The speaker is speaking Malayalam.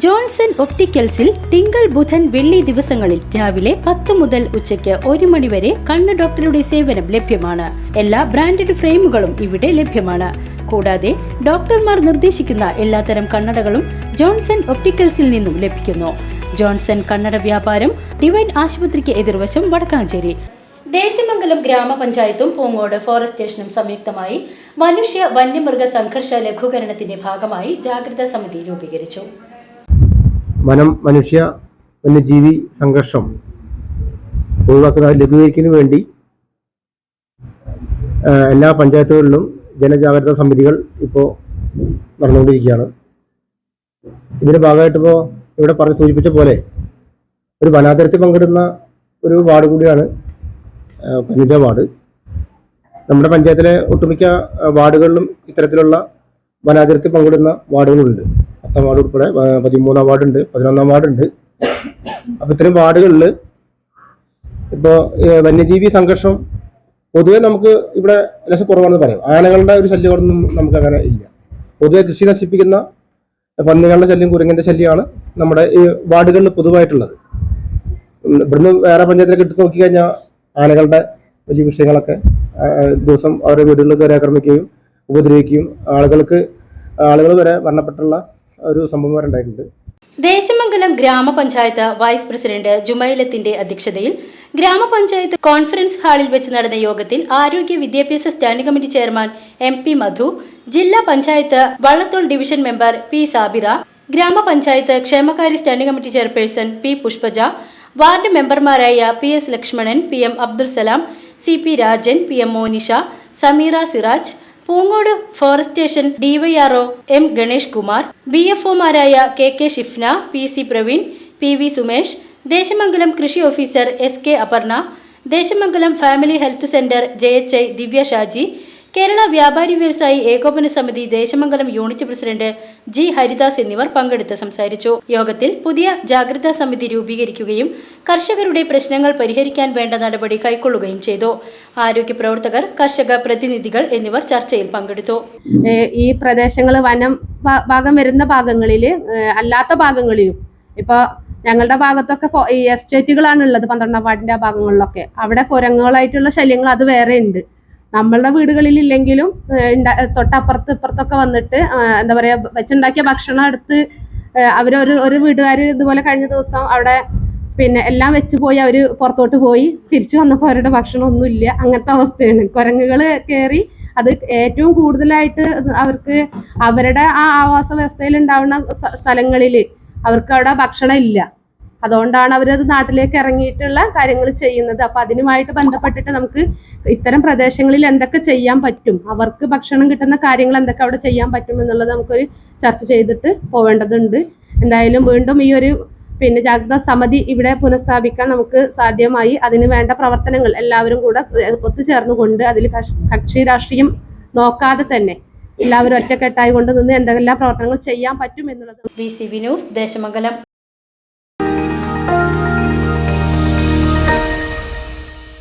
ജോൺസൺ ഒപ്റ്റിക്കൽസിൽ തിങ്കൾ ബുധൻ വെള്ളി ദിവസങ്ങളിൽ രാവിലെ പത്ത് മുതൽ ഉച്ചയ്ക്ക് ഒരു മണി വരെ കണ്ണ് ഡോക്ടറുടെ സേവനം ലഭ്യമാണ്. എല്ലാ ബ്രാൻഡഡ് ഫ്രെയിമുകളും ഇവിടെ ലഭ്യമാണ്. കൂടാതെ ഡോക്ടർമാർ നിർദ്ദേശിക്കുന്ന എല്ലാത്തരം കണ്ണടകളും ജോൺസൺ ഒപ്റ്റിക്കൽസിൽ നിന്നും ലഭിക്കുന്നു. ജോൺസൺ കണ്ണട വ്യാപാരം ഡിവൈൻ ആശുപത്രിക്ക് എതിർവശം വടക്കാഞ്ചേരി. ദേശമംഗലം ഗ്രാമപഞ്ചായത്തും പൂങ്ങോട് ഫോറസ്റ്റ് സ്റ്റേഷനും സംയുക്തമായി മനുഷ്യ വന്യമൃഗ സംഘർഷ ലഘൂകരണത്തിന്റെ ഭാഗമായി ജാഗ്രതാ സമിതി രൂപീകരിച്ചു. വനം മനുഷ്യ വന്യജീവി സംഘർഷം ഒഴിവാക്കുന്ന ലഘൂകരിക്കുന്നതിന് വേണ്ടി എല്ലാ പഞ്ചായത്തുകളിലും ജനജാഗ്രതാ സമിതികൾ ഇപ്പോൾ നടന്നുകൊണ്ടിരിക്കുകയാണ്. ഇതിന്റെ ഭാഗമായിട്ട് ഇപ്പോൾ ഇവിടെ പറഞ്ഞ് സൂചിപ്പിച്ച പോലെ ഒരു വനാതിർത്തി പങ്കിടുന്ന ഒരു വാർഡ് കൂടിയാണ് ആ, വാർഡ്. നമ്മുടെ പഞ്ചായത്തിലെ ഒട്ടുമിക്ക വാർഡുകളിലും ഇത്തരത്തിലുള്ള വനാതിർത്തി പങ്കിടുന്ന വാർഡുകളുണ്ട്. പത്താം വാർഡ് ഉൾപ്പെടെ പതിമൂന്നാം വാർഡുണ്ട് പതിനൊന്നാം വാർഡുണ്ട്. അപ്പൊ ഇത്തരം വാർഡുകളിൽ ഇപ്പോൾ വന്യജീവി സംഘർഷം പൊതുവെ നമുക്ക് ഇവിടെ ലക്ഷം കുറവാണെന്ന് പറയാം. ആനകളുടെ ഒരു ശല്യമൊന്നും നമുക്ക് അങ്ങനെ ഇല്ല. പൊതുവെ കൃഷി നശിപ്പിക്കുന്ന പന്നികളുടെ ശല്യം കുരങ്ങിന്റെ ശല്യമാണ് നമ്മുടെ ഈ വാർഡുകളിൽ പൊതുവായിട്ടുള്ളത്. ഇവിടുന്ന് വേറെ പഞ്ചായത്തിലേക്ക് എടുത്ത് നോക്കിക്കഴിഞ്ഞാൽ ആനകളുടെ വലിയ വിഷയങ്ങളൊക്കെ ദിവസം അവരുടെ വീടുകളിൽ കയറി ആക്രമിക്കുകയും ഉപദ്രവിക്കുകയും ആളുകൾക്ക് ആളുകൾ വരെ മരണപ്പെട്ടുള്ള ഒരു സംഭവം ഉണ്ടായിട്ടുണ്ട് ദേശമംഗലം ഗ്രാമപഞ്ചായത്ത് വൈസ് പ്രസിഡന്റ് ജുമൈലത്തിന്റെ അധ്യക്ഷതയിൽ ഗ്രാമപഞ്ചായത്ത് കോൺഫറൻസ് ഹാളിൽ വെച്ച് നടന്ന യോഗത്തിൽ ആരോഗ്യ വിദ്യാഭ്യാസ standing committee chairman M P Madhu ജില്ലാ panchayat Vallathol division member P Sabira ഗ്രാമപഞ്ചായത്ത് ക്ഷേമകാര്യ standing committee chairperson P Pushpaja ward മെമ്പർമാരായ P S Lakshmanan P M Abdul Salam C P Rajan P M Monisha Sameera Siraj Poongode forest station DYRO M Ganesh Kumar B F ഒമാരായ K K Shifna P C Praveen P V Sumesh Desamangalam കൃഷി officer S K Aparna Desamangalam family health centre J H I Divya Shaji Kerala Vyapari Vyavasayi Ekopana Samithi Desamangalam unit president G Haridas എന്നിവർ പങ്കെടുത്ത് സംസാരിച്ചു. യോഗത്തിൽ പുതിയ ജാഗ്രതാ സമിതി രൂപീകരിക്കുകയും കർഷകരുടെ പ്രശ്നങ്ങൾ പരിഹരിക്കാൻ വേണ്ട നടപടി കൈക്കൊള്ളുകയും ചെയ്തു. ആരോഗ്യ പ്രവർത്തകർ കർഷക പ്രതിനിധികൾ എന്നിവർ ചർച്ചയിൽ പങ്കെടുത്തു. ഈ പ്രദേശങ്ങൾ വനം ഭാഗം വരുന്ന ഭാഗങ്ങളിൽ അല്ലാത്ത ഭാഗങ്ങളിലും ഇപ്പോൾ ഞങ്ങളുടെ ഭാഗത്തൊക്കെ ഈ എസ്റ്റേറ്റുകളാണ് ഉള്ളത് പന്ത്രണ്ടാം വാർഡിന്റെ ഭാഗങ്ങളിലൊക്കെ. അവിടെ കുരങ്ങുകളായിട്ടുള്ള ശല്യങ്ങൾ അത് വേറെ ഉണ്ട് നമ്മളുടെ വീടുകളിൽ ഇല്ലെങ്കിലും തൊട്ടപ്പുറത്ത് ഇപ്പുറത്തൊക്കെ വന്നിട്ട് എന്താ പറയാ വെച്ചുണ്ടാക്കിയ ഭക്ഷണം എടുത്ത് അവരൊരു ഒരു വീട്ടുകാർ ഇതുപോലെ കഴിഞ്ഞ ദിവസം അവിടെ പിന്നെ എല്ലാം വെച്ച് പോയി അവർ പുറത്തോട്ട് പോയി തിരിച്ചു വന്നപ്പോൾ അവരുടെ ഭക്ഷണം ഒന്നുമില്ല അങ്ങനത്തെ അവസ്ഥയാണ്. കുരങ്ങുകൾ കയറി അത് ഏറ്റവും കൂടുതലായിട്ട് അവർക്ക് അവരുടെ ആ ആവാസ വ്യവസ്ഥയിൽ ഉണ്ടാവുന്ന സ്ഥലങ്ങളിൽ അവർക്ക് അവിടെ ഭക്ഷണം ഇല്ല. അതുകൊണ്ടാണ് അവരത് നാട്ടിലേക്ക് ഇറങ്ങിയിട്ടുള്ള കാര്യങ്ങൾ ചെയ്യുന്നത്. അപ്പം അതിനുമായിട്ട് ബന്ധപ്പെട്ടിട്ട് നമുക്ക് ഇത്തരം പ്രദേശങ്ങളിൽ എന്തൊക്കെ ചെയ്യാൻ പറ്റും അവർക്ക് ഭക്ഷണം കിട്ടുന്ന കാര്യങ്ങൾ എന്തൊക്കെ അവിടെ ചെയ്യാൻ പറ്റും എന്നുള്ളത് നമുക്കൊരു ചർച്ച ചെയ്തിട്ട് പോവേണ്ടതുണ്ട്. എന്തായാലും വീണ്ടും ഈ ഒരു പിന്നെ ജാഗ്രതാ സമിതി ഇവിടെ പുനഃസ്ഥാപിക്കാൻ നമുക്ക് സാധ്യമായി. അതിന് വേണ്ട പ്രവർത്തനങ്ങൾ എല്ലാവരും കൂടെ ഒത്തുചേർന്നുകൊണ്ട് അതിൽ കക്ഷി- രാഷ്ട്രീയം നോക്കാതെ തന്നെ എല്ലാവരും ഒറ്റക്കെട്ടായി കൊണ്ട് നിന്ന് എന്തെല്ലാം പ്രവർത്തനങ്ങൾ ചെയ്യാൻ പറ്റും എന്നുള്ളത് B C V news Desamangalam.